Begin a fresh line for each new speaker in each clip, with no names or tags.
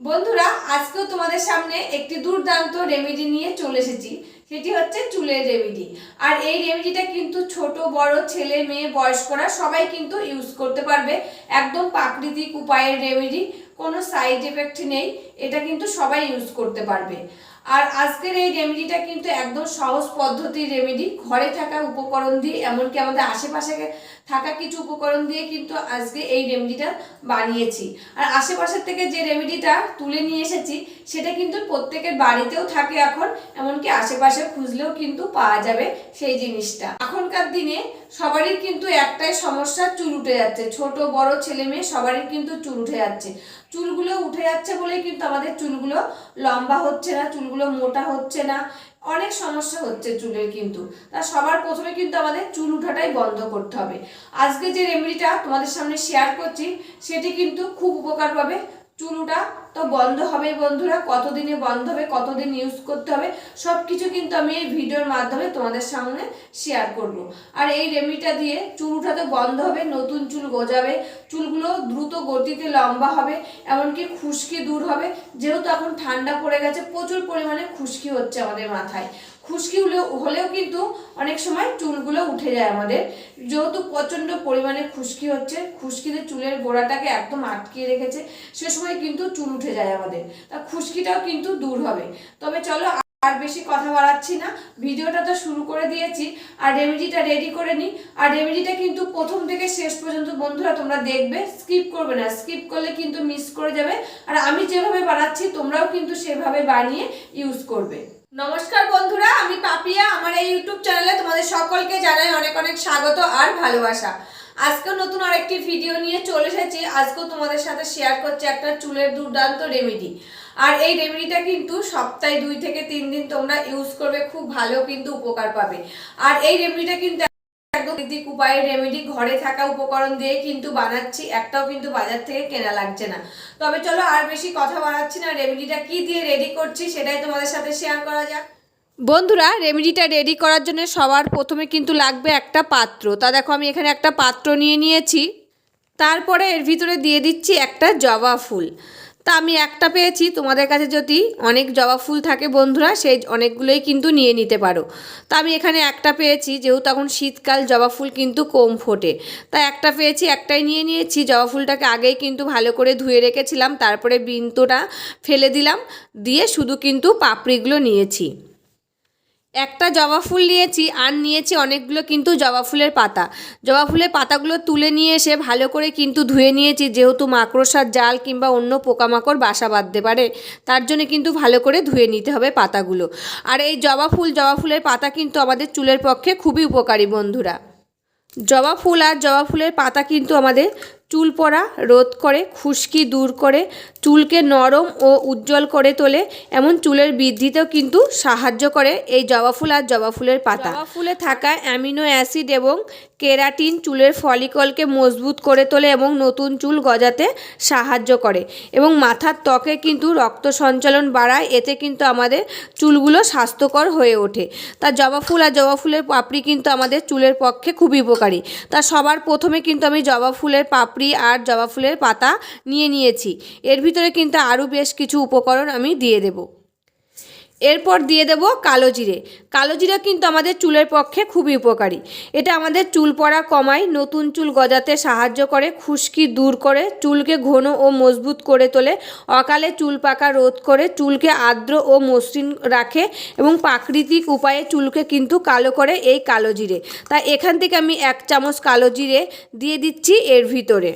বন্ধুরা, আজকেও তোমাদের সামনে একটি দুর্দান্ত রেমেডি নিয়ে চলে এসেছি। সেটি হচ্ছে চুলের রেমেডি আর এই রেমেডিটা কিন্তু ছোট, বড়, ছেলে, মেয়ে, বয়স্করা সবাই কিন্তু ইউজ করতে পারবে। একদম প্রাকৃতিক উপায়ের রেমেডি কোনো সাইড এফেক্ট নেই, এটা কিন্তু সবাই ইউজ করতে পারবে। আর আজকের এই রেমেডিটা কিন্তু একদম সহজ পদ্ধতির রেমেডি ঘরে থাকা উপকরণ দিয়ে, এমনকি আমাদের আশেপাশে থাকা কিছু উপকরণ দিয়ে কিন্তু আজকে এই রেমেডিটা বানিয়েছি। আর আশেপাশের থেকে যে রেমেডিটা তুলে নিয়ে এসেছি, সেটা কিন্তু প্রত্যেকের বাড়িতেও থাকে এখন, এমনকি আশেপাশে খুঁজলেও কিন্তু পাওয়া যাবে সেই জিনিসটা। এখনকার দিনে সবারই কিন্তু একটাই সমস্যা, চুল উঠে যাচ্ছে। ছোট, বড়, ছেলে, মেয়ে, সবারই কিন্তু চুল উঠে যাচ্ছে। চুলগুলো উঠে যাচ্ছে বলেই কিন্তু আমাদের চুলগুলো লম্বা হচ্ছে না, চুলগুলো মোটা হচ্ছে না। অনেক সমস্যা হচ্ছে চুলের কিন্তু। তা সবার প্রথমে কিন্তু আমাদের চুল উঠাটাই বন্ধ করতে হবে। আজকে যে রেমেডিটা তোমাদের সামনে শেয়ার করছি, সেটি কিন্তু খুব উপকার পাবে চুল উঠা তো বন্ধ হবে বন্ধুরা, কতদিনে বন্ধ হবে, কতদিন ইউজ করতে হবে সব কিছু কিন্তু আমি এই ভিডিওর মাধ্যমে তোমাদের সামনে শেয়ার করব। আর এই রেমিটা দিয়ে চুল উঠাতে বন্ধ হবে, নতুন চুল গজাবে, চুলগুলো দ্রুত গতিতে লম্বা হবে, এমনকি খুশকি দূর হবে, যেহেতু এখন ঠান্ডা পড়ে গেছে, প্রচুর পরিমাণে খুশকি হচ্ছে আমাদের মাথায়। খুশকি হলেও হলেও কিন্তু অনেক সময় চুলগুলো উঠে যায় আমাদের। যেহেতু প্রচণ্ড পরিমাণে খুশকি হচ্ছে, খুশকিতে চুলের গোড়াটাকে একদম আটকিয়ে রেখেছে, সে সময় কিন্তু চুল উঠে যায় আমাদের। তা খুশকিটাও কিন্তু দূর হবে। তবে চলো আর বেশি কথা বাড়াচ্ছি না। ভিডিওটা তো শুরু করে দিয়েছি, আর রেমেডিটা রেডি করে নিই আর রেমেডিটা কিন্তু প্রথম থেকে শেষ পর্যন্ত বন্ধুরা তোমরা দেখবে স্কিপ করবে না। স্কিপ করলে কিন্তু মিস করে যাবে। আর আমি যেভাবে বানাচ্ছি, তোমরাও কিন্তু সেভাবে বানিয়ে ইউজ করবে। নমস্কার বন্ধুরা, আমি পাপিয়া আমার এই ইউটিউব চ্যানেলে তোমাদের সকলকে জানাই অনেক অনেক স্বাগত আর ভালোবাসা। আজকেও নতুন আরেকটি ভিডিও নিয়ে চলে এসেছি। আজকেও তোমাদের সাথে শেয়ার করছি একটা চুলের দুর্দান্ত রেমেডি আর এই রেমেডিটা কিন্তু সপ্তাহে দুই থেকে তিন দিন তোমরা ইউজ করবে, খুব ভালো কিন্তু উপকার পাবে। আর এই রেমেডিটা কিন্তু প্রাকৃতিক উপায়ের রেমেডি ঘরে থাকা উপকরণ দিয়ে কিন্তু বানাচ্ছি। একটাও কিন্তু বাজার থেকে কেনা লাগছে না। তবে চলো আর বেশি কথা বাড়াচ্ছি না। রেমেডিটা কি দিয়ে রেডি করছি সেটাই তোমাদের সাথে শেয়ার করা যাক। বন্ধুরা রেমেডিটা রেডি করার জন্য সবার প্রথমে কিন্তু লাগবে একটা পাত্র। তা দেখো, আমি এখানে একটা পাত্র নিয়ে নিয়েছি। তারপরে এর ভিতরে দিয়ে দিচ্ছি একটা জবা ফুল। তা আমি একটা পেয়েছি। তোমাদের কাছে যদি অনেক জবা ফুল থাকে বন্ধুরা, সেই অনেকগুলোই কিন্তু নিয়ে নিতে পারো। তা আমি এখানে একটা পেয়েছি, যেহেতু এখন শীতকাল, জবা ফুল কিন্তু কম ফোটে। তা একটা পেয়েছি, একটাই নিয়ে নিয়েছি। জবা ফুলটাকে আগেই কিন্তু ভালো করে ধুয়ে রেখেছিলাম, তারপরে বিন্তটা ফেলে দিলাম, দিয়ে শুধু কিন্তু পাপড়িগুলো নিয়েছি। একটা জবা ফুল নিয়েছি আর নিয়েছি অনেকগুলো কিন্তু জবা ফুলের পাতা। জবা ফুলের পাতাগুলো তুলে নিয়ে এসে ভালো করে কিন্তু ধুয়ে নিয়েছি, যেহেতু মাকড়সার জাল কিংবা অন্য পোকামাকড় বাসা বাঁধতে পারে, তার জন্য কিন্তু ভালো করে ধুয়ে নিতে হবে পাতাগুলো। আর এই জবা ফুল, জবা ফুলের পাতা কিন্তু আমাদের চুলের পক্ষে খুবই উপকারী বন্ধুরা। জবা ফুল আর জবা ফুলের পাতা কিন্তু আমাদের চুল পড়া রোধ করে, খুশকি দূর করে, চুলকে নরম ও উজ্জ্বল করে তোলে, এমন চুলের বৃদ্ধিতেও কিন্তু সাহায্য করে এই জবা ফুল আর জবা ফুলের পাতা। জবা ফুলে থাকা অ্যামিনো অ্যাসিড এবং কেরাটিন চুলের ফলিকলকে মজবুত করে তোলে এবং নতুন চুল গজাতে সাহায্য করে এবং মাথার ত্বকে কিন্তু রক্ত সঞ্চালন বাড়ায়, এতে কিন্তু আমাদের চুলগুলো স্বাস্থ্যকর হয়ে ওঠে। তা জবা ফুল আর জবা ফুলের পাপড়ি কিন্তু আমাদের চুলের পক্ষে খুবই উপকারী। তা সবার প্রথমে কিন্তু আমি জবা ফুলের পাপড়ি আর জবা ফুলের পাতা নিয়ে নিয়েছি। এর ভিতরে কিন্তু আরও বেশ কিছু উপকরণ আমি দিয়ে দেবো। এরপর দিয়ে দেব কালো জিরে। কালো জিরা কিন্তু আমাদের চুলের পক্ষে খুবই উপকারী। এটা আমাদের চুল পড়া কমায়, নতুন চুল গজাতে সাহায্য করে, খুশকি দূর করে, চুলকে ঘন ও মজবুত করে তোলে, অকালে চুল পাকা রোধ করে, চুলকে আর্দ্র ও মসৃণ রাখে এবং প্রাকৃতিক উপায়ে চুলকে কিন্তু কালো করে এই কালো জিরে। তা এখান থেকে আমি এক চামচ কালো জিরে দিয়ে দিচ্ছি এর ভিতরে।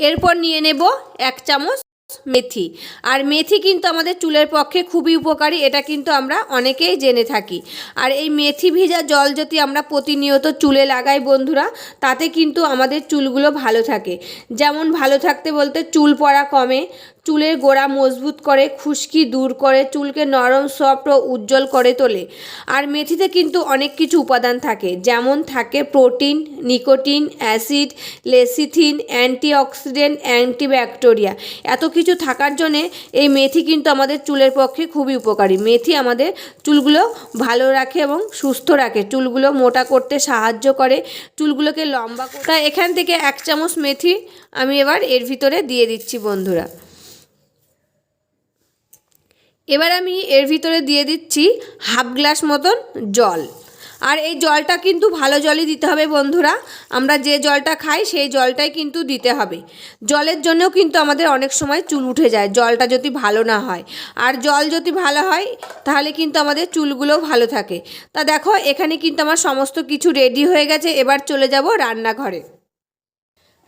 এরপর নিয়ে নেব এক চামচ মেথি। আর মেথি কিন্তু আমাদের চুলের পক্ষে খুবই উপকারী, এটা কিন্তু আমরা অনেকেই জেনে থাকি। আর এই মেথি ভিজা জল যদি আমরা প্রতিনিয়ত চুলে লাগাই বন্ধুরা, তাতে কিন্তু আমাদের চুলগুলো ভালো থাকে। যেমন ভালো থাকতে বলতে চুল পড়া কমে চুলের গোড়া মজবুত করে, খুশকি দূর করে, চুলকে নরম, সফট ও উজ্জ্বল করে তোলে। আর মেথিতে কিন্তু অনেক কিছু উপাদান থাকে। যেমন থাকে protein, nicotine, acid, lecithin, antioxidant, antibacteria. এত কিছু থাকার জন্যে এই মেথি কিন্তু আমাদের চুলের পক্ষে খুবই উপকারী। মেথি আমাদের চুলগুলো ভালো রাখে এবং সুস্থ রাখে। চুলগুলো মোটা করতে সাহায্য করে। চুলগুলোকে লম্বা তা এখান থেকে এক চামচ মেথি আমি এবার এর ভিতরে দিয়ে দিচ্ছি বন্ধুরা। এবার আমি এর ভিতরে দিয়ে দিচ্ছি হাফ গ্লাস মতন জল। আর এই জলটা কিন্তু ভালো জলই দিতে হবে বন্ধুরা। আমরা যে জলটা খাই সেই জলটাই কিন্তু দিতে হবে। জলের জন্যও কিন্তু আমাদের অনেক সময় চুল উঠে যায়, জলটা যদি ভালো না হয়। আর জল যদি ভালো হয়, তাহলে কিন্তু আমাদের চুলগুলোও ভালো থাকে। তা দেখো, এখানে কিন্তু আমার সমস্ত কিছু রেডি হয়ে গেছে। এবার চলে যাব রান্নাঘরে।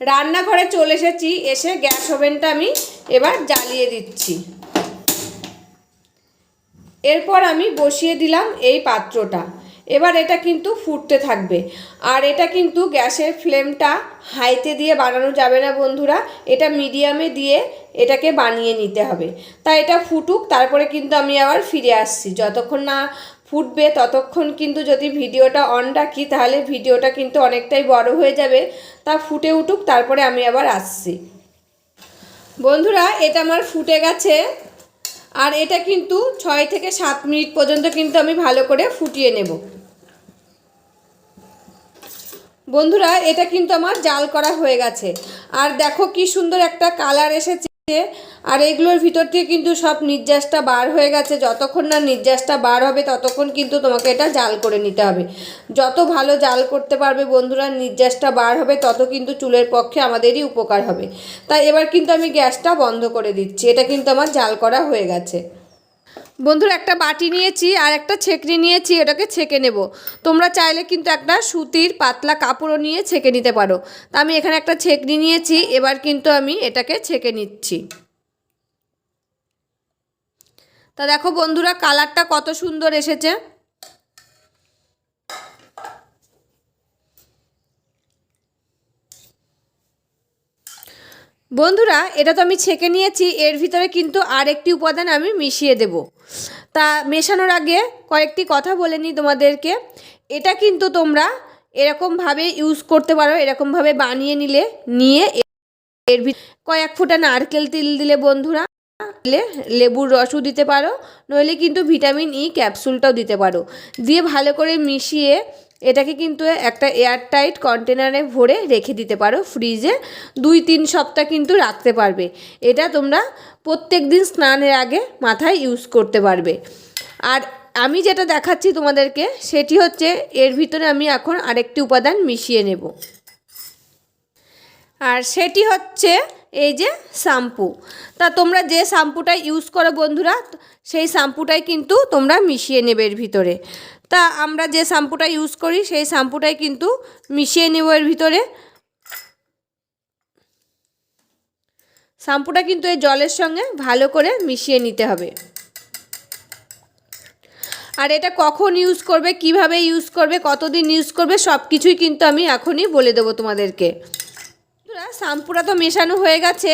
রান্নাঘরে চলে এসেছি, এসে গ্যাস ওভেনটা আমি এবার জ্বালিয়ে দিচ্ছি। এরপর আমি বসিয়ে দিলাম এই পাত্রটা। এবার এটা কিন্তু ফুটতে থাকবে। আর এটা কিন্তু গ্যাসের ফ্লেমটা হাইতে দিয়ে বানানো যাবে না বন্ধুরা। এটা মিডিয়ামে দিয়ে এটাকে বানিয়ে নিতে হবে। তাই এটা ফুটুক, তারপরে কিন্তু আমি আবার ফিরে আসছি। যতক্ষণ না ফুটবে, ততক্ষণ কিন্তু যদি ভিডিওটা অন রাখি, তাহলে ভিডিওটা কিন্তু অনেকটাই বড় হয়ে যাবে। তা ফুটে উঠুক, তারপরে আমি আবার আসছি। বন্ধুরা, এটা আমার ফুটে গেছে। আর এটা কিন্তু ছয় থেকে সাত মিনিট পর্যন্ত কিন্তু আমি ভালো করে ফুটিয়ে নেব। বন্ধুরা, এটা কিন্তু আমার জাল করা হয়ে গেছে। আর দেখো কি সুন্দর একটা কালার এসেছে। আর এগুলোর ভিতর থেকে কিন্তু সব নির্যাসটা বার হয়ে গেছে। যতক্ষণ না নির্যাসটা বার হবে, ততক্ষণ কিন্তু তোমাকে এটা জাল করে নিতে হবে। যত ভালো জাল করতে পারবে বন্ধুরা, নির্যাসটা বার হবে, তত কিন্তু চুলের পক্ষে আমাদেরই উপকার হবে। তাই এবার কিন্তু আমি গ্যাসটা বন্ধ করে দিচ্ছি। এটা কিন্তু আমার জাল করা হয়ে গেছে। বন্ধুরা, একটা বাটি নিয়েছি আর একটা ছেঁকনি নিয়েছি, এটাকে ছেঁকে নেব। তোমরা চাইলে কিন্তু একটা সুতির পাতলা কাপড়ও নিয়ে ছেঁকে নিতে পারো। তা আমি এখানে একটা ছেঁকনি নিয়েছি, এবার কিন্তু আমি এটাকে ছেঁকে নিচ্ছি। তা দেখো বন্ধুরা, কালারটা কত সুন্দর এসেছে। বন্ধুরা, এটা তো আমি ছেঁকে নিয়েছি, এর ভিতরে কিন্তু আরেকটি উপাদান আমি মিশিয়ে দেব। তা মেশানোর আগে কয়েকটি কথা বলে নিই তোমাদেরকে। এটা কিন্তু তোমরা এরকমভাবে ইউজ করতে পারো, এরকমভাবে বানিয়ে নিলে, নিয়ে এর কয়েক ফোঁটা নারকেল তেল দিলে বন্ধুরা, দিলে লেবুর রসও দিতে পারো, নইলে কিন্তু ভিটামিন ই ক্যাপসুলটাও দিতে পারো। দিয়ে ভালো করে মিশিয়ে এটাকে কিন্তু একটা এয়ারটাইট কন্টেনারে ভরে রেখে দিতে পারো ফ্রিজে। দুই তিন সপ্তাহ কিন্তু রাখতে পারবে। এটা তোমরা প্রত্যেক দিন স্নানের আগে মাথায় ইউজ করতে পারবে। আর আমি যেটা দেখাচ্ছি তোমাদেরকে, সেটি হচ্ছে এর ভিতরে আমি এখন আরেকটি উপাদান মিশিয়ে নেব। আর সেটি হচ্ছে এই যে শ্যাম্পু। তা তোমরা যে শ্যাম্পুটা ইউজ করো বন্ধুরা, সেই শ্যাম্পুটাই কিন্তু তোমরা মিশিয়ে নেবে এর ভিতরে। তা আমরা যে শ্যাম্পুটা ইউজ করি, সেই শ্যাম্পুটাই কিন্তু মিশিয়ে নেব এর ভিতরে। শ্যাম্পুটা কিন্তু এই জলের সঙ্গে ভালো করে মিশিয়ে নিতে হবে। আর এটা কখন ইউজ করবে, কীভাবে ইউজ করবে, কতদিন ইউজ করবে সব কিছুই কিন্তু আমি এখনই বলে দেবো তোমাদেরকে। শ্যাম্পুটা তো মেশানো হয়ে গেছে।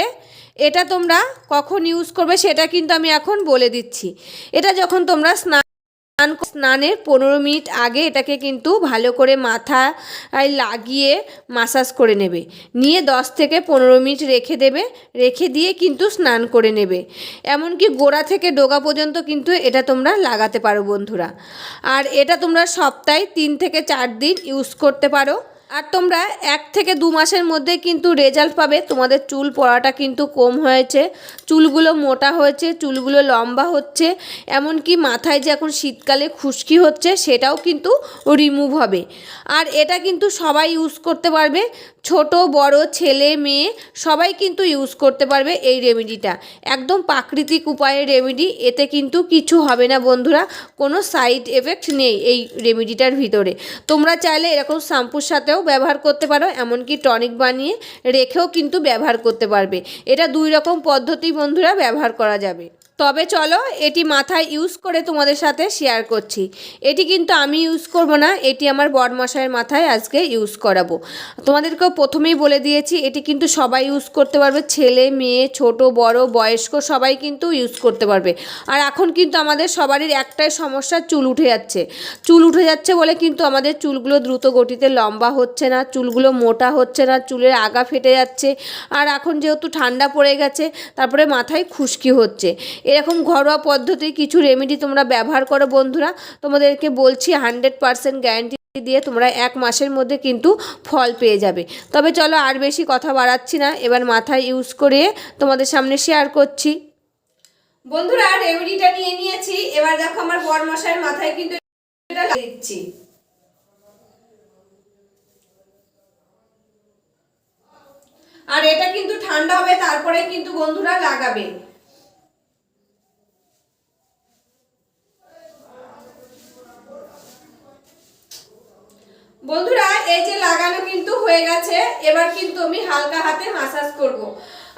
এটা তোমরা কখন ইউজ করবে, সেটা কিন্তু আমি এখন বলে দিচ্ছি। এটা যখন তোমরা স্নান স্নানের পনেরো মিনিট আগে এটাকে কিন্তু ভালো করে মাথায় লাগিয়ে মাসাজ করে নেবে। নিয়ে দশ থেকে পনেরো মিনিট রেখে দেবে। রেখে দিয়ে কিন্তু স্নান করে নেবে। এমনকি গোড়া থেকে ডোগা পর্যন্ত কিন্তু এটা তোমরা লাগাতে পারো বন্ধুরা। আর এটা তোমরা সপ্তাহে তিন থেকে চার দিন ইউজ করতে পারো। আর তোমরা এক থেকে দু মাসের মধ্যে কিন্তু রেজাল্ট পাবে। তোমাদের চুল পড়াটা কিন্তু কম হয়েছে। চুলগুলো মোটা হয়েছে, চুলগুলো লম্বা হচ্ছে। এমনকি মাথায় যে এখন শীতকালে খুশকি হচ্ছে, সেটাও কিন্তু রিমুভ হবে। আর এটা কিন্তু সবাই ইউজ করতে পারবে। ছোট, বড়, ছেলে, মেয়ে, সবাই কিন্তু ইউজ করতে পারবে এই রেমেডিটা একদম প্রাকৃতিক উপায়ে রেমেডি এতে কিন্তু কিছু হবে না বন্ধুরা, কোনো সাইড এফেক্ট নেই এই রেমেডিটার ভিতরে। তোমরা চাইলে এরকম শ্যাম্পুর সাথেও ব্যবহার করতে পারো, এমনকি টনিক বানিয়ে রেখেও কিন্তু ব্যবহার করতে পারবে। এটা দুই রকম পদ্ধতি বন্ধুরা, ব্যবহার করা যাবে। তবে চলো এটি মাথায় ইউজ করে তোমাদের সাথে শেয়ার করছি। এটি কিন্তু আমি ইউজ করব না, এটি আমার বরমশাইয়ের মাথায় আজকে ইউজ করাবো। তোমাদেরকেও প্রথমেই বলে দিয়েছি, এটি কিন্তু সবাই ইউজ করতে পারবে, ছেলে, মেয়ে, ছোট, বড়, বয়স্ক সবাই কিন্তু ইউজ করতে পারবে। আর এখন কিন্তু আমাদের সবারই একটাই সমস্যা, চুল উঠে যাচ্ছে। চুল উঠে যাচ্ছে বলে কিন্তু আমাদের চুলগুলো দ্রুত গতিতে লম্বা হচ্ছে না, চুলগুলো মোটা হচ্ছে না, চুলের আগা ফেটে যাচ্ছে। আর এখন যেহেতু ঠান্ডা পড়ে গেছে, তারপরে মাথায় খুশকি হচ্ছে। এরকম ঘরোয়া পদ্ধতি কিছু রেমেডি তোমরা ব্যবহার করো বন্ধুরা। তোমাদেরকে বলছি হান্ড্রেড পারসেন্ট গ্যারান্টি দিয়ে তোমরা এক মাসের মধ্যে কিন্তু ফল পেয়ে যাবে। তবে চলো আর বেশি কথা বাড়াচ্ছি না, এবার মাথায় ইউজ করে তোমাদের সামনে শেয়ার করছি। বন্ধুরা রেমেডিটা নিয়ে নিয়েছি। এবার দেখো আমার বর মশাইয়ের মাথায় কিন্তু এটা দিচ্ছি। আর এটা কিন্তু ঠান্ডা হবে, তারপরে কিন্তু বন্ধুরা লাগাবে বন্ধুরা এই যে লাগানো কিন্তু হয়ে গেছে এবার কিন্তু আমি হালকা হাতে মাসাজ করব।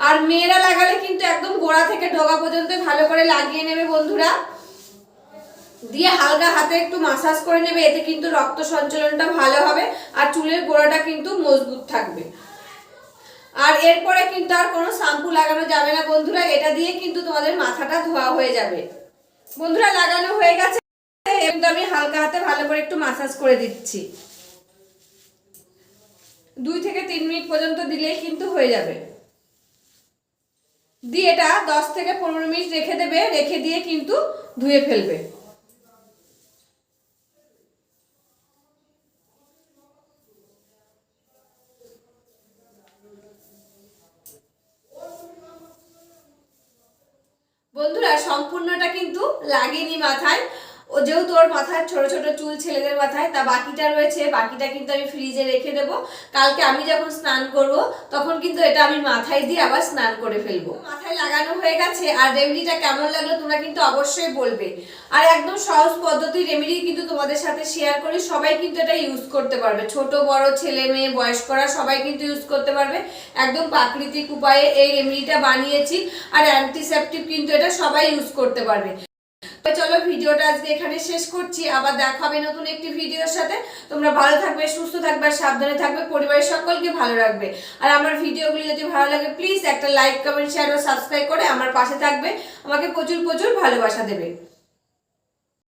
আর মেয়েরা লাগালে কিন্তু একদম গোড়া থেকে ডগা পর্যন্ত ভালো করে লাগিয়ে নেবে বন্ধুরা। দিয়ে হালকা হাতে একটু মাসাজ করে নেবে, এতে কিন্তু রক্ত সঞ্চালনটা ভালো হবে আর চুলের গোড়াটা কিন্তু মজবুত থাকবে। আর এরপরে কিন্তু আর কোনো শ্যাম্পু লাগানো যাবে না বন্ধুরা, এটা দিয়ে কিন্তু তোমাদের মাথাটা ধোয়া হয়ে যাবে। বন্ধুরা, লাগানো হয়ে গেছে। কিন্তু আমি হালকা হাতে ভালো করে একটু মাসাজ করে দিচ্ছি। দুই থেকে তিন মিনিট পর্যন্ত দিলেই কিন্তু হয়ে যাবে। দিয়ে এটা দশ থেকে পনেরো মিনিট রেখে দেবে, রেখে দিয়ে কিন্তু ধুয়ে ফেলবে বন্ধুরা সম্পূর্ণটা কিন্তু লাগেনি মাথায় ও যেহেতু ওর মাথায় ছোট ছোট চুল ছেলেদের মাথায়, তা বাকিটা রয়েছে, বাকিটা কিন্তু আমি ফ্রিজে রেখে দেব। কালকে আমি যখন স্নান করব, তখন কিন্তু এটা আমি মাথায় দিয়ে আবার স্নান করে ফেলব। মাথায় লাগানো হয়ে গেছে, আর রেমেডিটা কেমন লাগল তোমরা কিন্তু অবশ্যই বলবে। আর একদম সহজ পদ্ধতি রেমেডি কিন্তু তোমাদের সাথে শেয়ার করি সবাই কিন্তু এটা ইউজ করতে পারবে। ছোট, বড়, ছেলে, মেয়ে, বয়স্করা সবাই কিন্তু ইউজ করতে পারবে। একদম প্রাকৃতিক উপায়ে এই রেমেডিটা বানিয়েছি, আর অ্যান্টিসেপটিভ কিন্তু এটা সবাই ইউজ করতে পারবে। চলো ভিডিওটা আজকে এখানে শেষ করছি। আবার দেখা হবে নতুন একটি ভিডিওর সাথে। তোমরা ভালো থাকবে, সুস্থ থাকবে আর সাবধানে থাকবে, পরিবারের সকলকে ভালো রাখবে। আর আমার ভিডিওগুলি যদি ভালো লাগে প্লিজ একটা লাইক কমেন্ট শেয়ার ও সাবস্ক্রাইব করে আমার পাশে থাকবে। আমাকে প্রচুর প্রচুর ভালোবাসা দেবে।